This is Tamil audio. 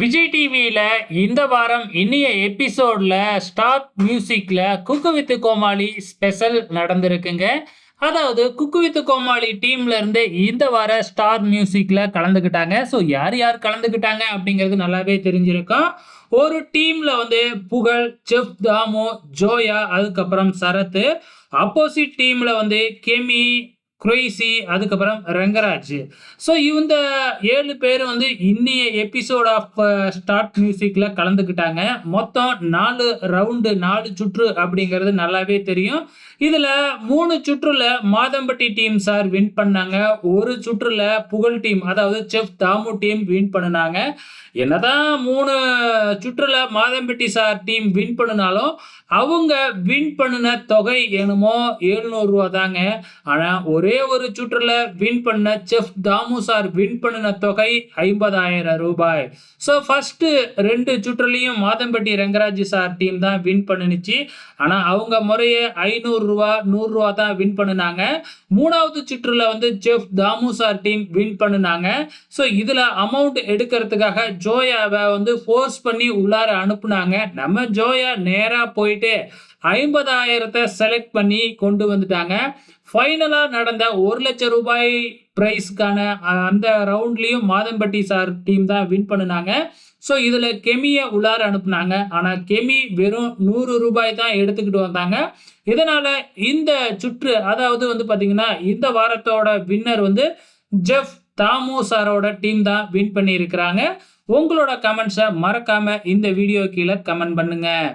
விஜய் டிவியில் இந்த வாரம் இனிய எபிசோடில் ஸ்டார் மியூசிக்கில் குக்கு வித்து கோமாளி ஸ்பெஷல் நடந்திருக்குங்க. அதாவது குக்கு வித்து கோமாளி டீம்லேருந்து இந்த வார ஸ்டார் மியூசிக்கில் கலந்துக்கிட்டாங்க ஸோ யார் யார் கலந்துக்கிட்டாங்க அப்படிங்கிறது நல்லாவே தெரிஞ்சிருக்கும். ஒரு டீமில் வந்து புகழ் செஃப் தாமு ஜோயா அதுக்கப்புறம் சரத். ஆப்போசிட் டீமில் வந்து கெமி குரேசி அதுக்கப்புறம் ரங்கராஜ். ஸோ இந்த ஏழு பேர் வந்து இன்னைய எபிசோட் ஆஃப் ஸ்டார்ட் மியூசிக்கில் கலந்துக்கிட்டாங்க. மொத்தம் நாலு ரவுண்டு நாலு சுற்று அப்படிங்கிறது நல்லாவே தெரியும். இதில் மூணு சுற்றுல மாதம்பட்டி டீம் சார் வின் பண்ணாங்க. ஒரு சுற்றுல புகழ் டீம் அதாவது செஃப் தாமு டீம் வின் பண்ணினாங்க. என்னதான் மூணு சுற்றுல மாதம்பட்டி சார் டீம் வின் பண்ணினாலும் அவங்க வின் பண்ணின தொகை என்னமோ எழுநூறுவா தாங்க ஆனால் ஒரு ஒரே ஒரு சுற்றுல வின் பண்ண செஃப் தாமு சார் வின் பண்ணின தொகை ஐம்பதாயிரம் ரூபாய். ஸோ ஃபஸ்ட்டு ரெண்டு சுற்றுலையும் மாதம்பட்டி ரங்கராஜ் சார் டீம் தான் வின் பண்ணுனுச்சு. ஆனால் அவங்க முறையே ஐநூறுரூவா நூறுரூவா தான் வின் பண்ணினாங்க. மூணாவது சுற்றுல வந்து chef Damu sir team win பண்ணினாங்க. ஸோ இதில் அமௌண்ட் எடுக்கிறதுக்காக ஜோயாவை வந்து ஃபோர்ஸ் பண்ணி உள்ளார அனுப்புனாங்க. நம்ம ஜோயா நேராக போயிட்டு ஐம்பதாயிரத்தை செலக்ட் பண்ணி கொண்டு வந்துட்டாங்க. ஃபைனலாக நடந்த ஒரு லட்சம் ரூபாய் ப்ரைஸ்க்கான அந்த ரவுண்ட்லேயும் மாதம்பட்டி சார் டீம் தான் வின் பண்ணினாங்க. ஸோ இதில் கெமியை உள்ளார அனுப்புனாங்க. ஆனால் கெமி வெறும் நூறு ரூபாய் தான் எடுத்துக்கிட்டு வந்தாங்க. இதனால் இந்த சுற்று அதாவது வந்து பார்த்திங்கன்னா இந்த வாரத்தோட வின்னர் வந்து ஜெஃப் தாமு சாரோட டீம் தான் வின் பண்ணியிருக்கிறாங்க. உங்களோட கமெண்ட்ஸை மறக்காமல் இந்த வீடியோ கீழே கமெண்ட் பண்ணுங்கள்